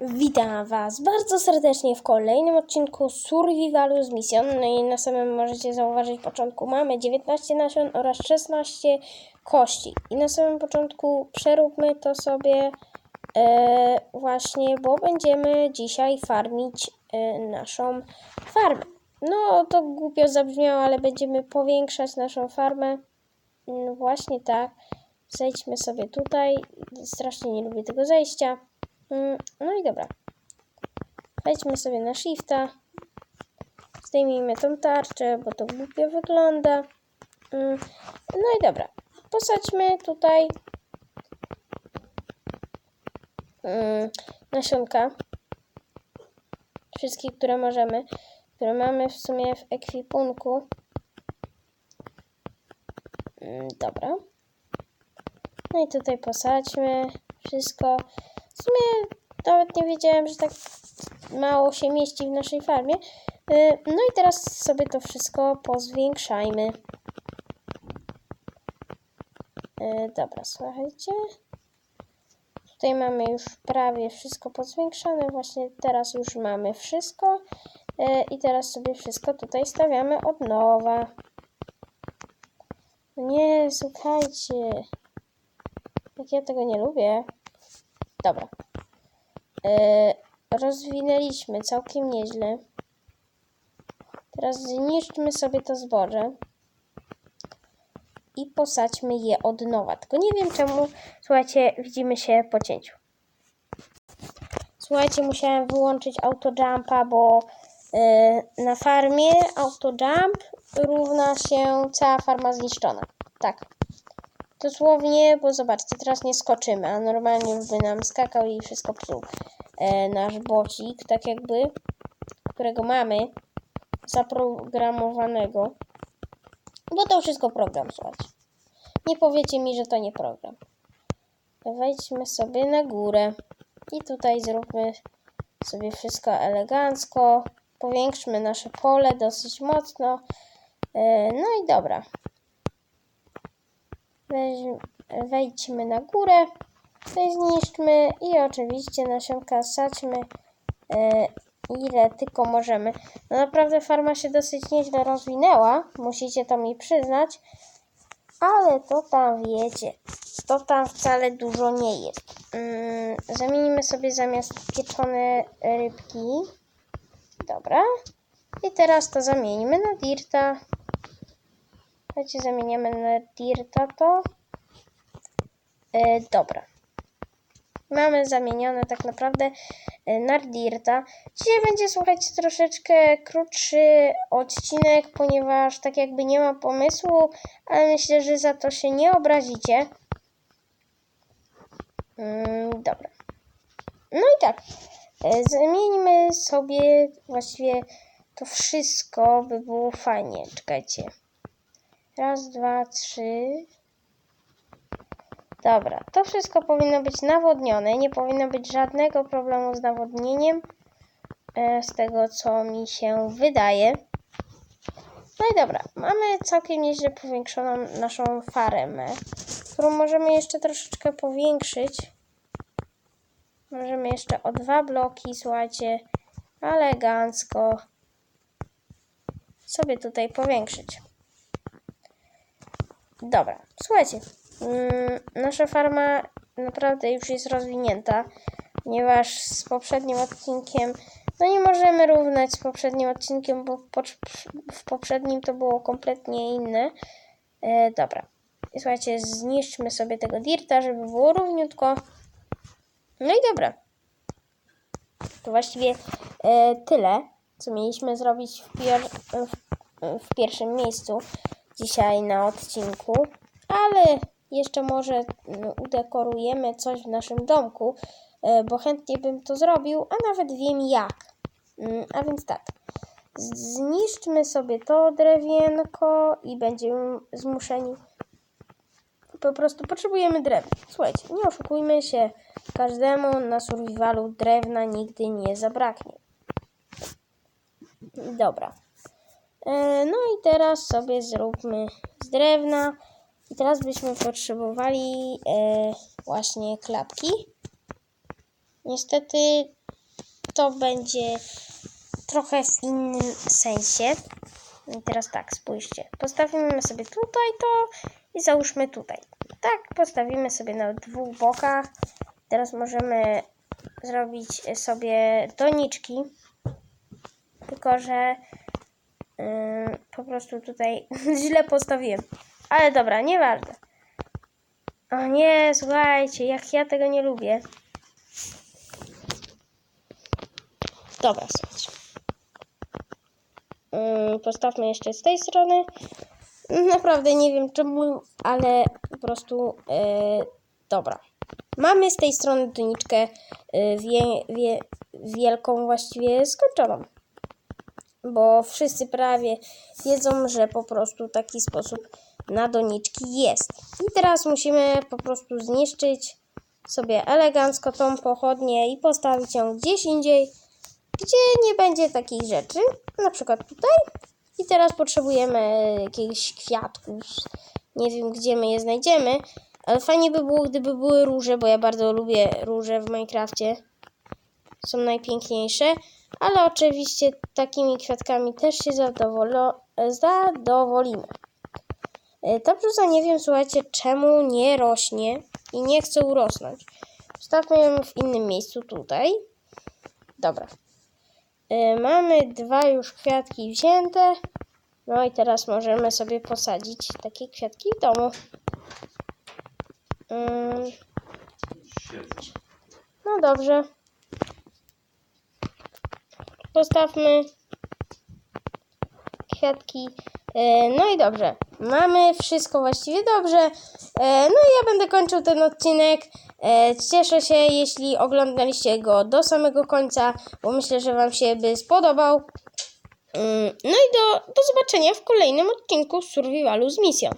Witam Was bardzo serdecznie w kolejnym odcinku Survivalu z misją. No i na samym możecie zauważyć początku mamy 19 nasion oraz 16 kości. I na samym początku przeróbmy to sobie e, właśnie, bo będziemy dzisiaj farmić e, naszą farmę. No to głupio zabrzmiało, ale będziemy powiększać naszą farmę. No właśnie tak. Zejdźmy sobie tutaj. Strasznie nie lubię tego zejścia. Mm, No i dobra. Wejdźmy sobie na shifta. Zdejmijmy tą tarczę, bo to głupio wygląda. Mm, No i dobra. Posadźmy tutaj mm, nasionka. Wszystkie, które możemy. Które mamy w sumie w ekwipunku. Dobra. No i tutaj posadźmy wszystko. Sumie nawet nie wiedziałem, że tak mało się mieści w naszej farmie. Y, No i teraz sobie to wszystko pozwiększajmy. Y, Dobra, słuchajcie. Tutaj mamy już prawie wszystko pozwiększone. Właśnie teraz już mamy wszystko. Y, I teraz sobie wszystko tutaj stawiamy od nowa. Nie, słuchajcie. Jak ja tego nie lubię. Dobra. E, rozwinęliśmy całkiem nieźle. Teraz zniszczmy sobie to zboże. I posadźmy je od nowa. Tylko nie wiem czemu, słuchajcie, widzimy się po cięciu. Słuchajcie, musiałem wyłączyć autojumpa, bo e, na farmie autojump równa się cała farma zniszczona. Tak. Dosłownie, bo zobaczcie, teraz nie skoczymy, a normalnie by nam skakał i wszystko psuł e, nasz bocik, tak jakby, którego mamy zaprogramowanego. Bo to wszystko program, słuchajcie. Nie powiecie mi, że to nie program. Wejdźmy sobie na górę i tutaj zróbmy sobie wszystko elegancko. Powiększmy nasze pole dosyć mocno. E, no i dobra. Weź- wejdźmy na górę, zniszczmy i oczywiście nasionka sadźmy e, ile tylko możemy. No naprawdę farma się dosyć nieźle rozwinęła, musicie to mi przyznać, ale to tam wiecie, to tam wcale dużo nie jest. Mm, zamienimy sobie zamiast pieczone rybki. Dobra. I teraz to zamieńmy na dirta. Słuchajcie, zamieniamy na dirta to. E, dobra. Mamy zamienione tak naprawdę e, na dirta. Dzisiaj będzie, słuchajcie, troszeczkę krótszy odcinek, ponieważ tak jakby nie ma pomysłu, ale myślę, że za to się nie obrazicie. Mm, dobra. No i tak. E, Zamieńmy sobie właściwie to wszystko, by było fajnie. Czekajcie. Raz, dwa, trzy. Dobra, to wszystko powinno być nawodnione. Nie powinno być żadnego problemu z nawodnieniem. e, Z tego, co mi się wydaje. No i dobra, mamy całkiem nieźle powiększoną naszą farmę, którą możemy jeszcze troszeczkę powiększyć. Możemy jeszcze o dwa bloki, słuchajcie, elegancko sobie tutaj powiększyć. Dobra, słuchajcie, mm, nasza farma naprawdę już jest rozwinięta, ponieważ z poprzednim odcinkiem, no nie możemy równać z poprzednim odcinkiem, bo w poprzednim to było kompletnie inne. E, dobra, słuchajcie, zniszczmy sobie tego dirta, żeby było równiutko. No i dobra. To właściwie e, tyle, co mieliśmy zrobić w, pier- w, w pierwszym miejscu dzisiaj na odcinku, ale jeszcze może mm, udekorujemy coś w naszym domku, e, bo chętnie bym to zrobił, a nawet wiem jak. Mm, A więc tak, zniszczmy sobie to drewienko i będziemy zmuszeni. Po prostu potrzebujemy drewna. Słuchajcie, nie oszukujmy się, każdemu na survivalu drewna nigdy nie zabraknie. Dobra. E, No i teraz sobie zróbmy z drewna. I teraz byśmy potrzebowali e, właśnie klapki. Niestety to będzie trochę w innym sensie. I teraz tak, spójrzcie. Postawimy sobie tutaj to i załóżmy tutaj. Tak, postawimy sobie na dwóch bokach. Teraz możemy zrobić sobie doniczki. Tylko, że yy, po prostu tutaj źle postawiłem. Ale dobra, nieważne. O nie, słuchajcie, jak ja tego nie lubię. Dobra, słuchajcie. Ym, postawmy jeszcze z tej strony. Naprawdę nie wiem czemu, ale po prostu yy, dobra. Mamy z tej strony doniczkę yy, wie, wie, wielką właściwie skończoną. Bo wszyscy prawie wiedzą, że po prostu taki sposób na doniczki jest. I teraz musimy po prostu zniszczyć sobie elegancko tą pochodnię i postawić ją gdzieś indziej, gdzie nie będzie takich rzeczy. Na przykład tutaj. I teraz potrzebujemy jakichś kwiatków. Nie wiem, gdzie my je znajdziemy, ale fajnie by było, gdyby były róże, bo ja bardzo lubię róże w Minecrafcie. Są najpiękniejsze, ale oczywiście takimi kwiatkami też się zadowolo, zadowolimy. E, Ta brzuza nie wiem, słuchajcie, czemu nie rośnie i nie chce urosnąć. Wstawmy ją w innym miejscu tutaj. Dobra. E, Mamy dwa już kwiatki wzięte. No i teraz możemy sobie posadzić takie kwiatki w domu. Siedzę. No dobrze. Postawmy kwiatki. E, No i dobrze. Mamy wszystko właściwie dobrze. E, No i ja będę kończył ten odcinek. E, Cieszę się, jeśli oglądaliście go do samego końca, bo myślę, że Wam się by spodobał. Ym, No i do, do zobaczenia w kolejnym odcinku Survivalu z misją.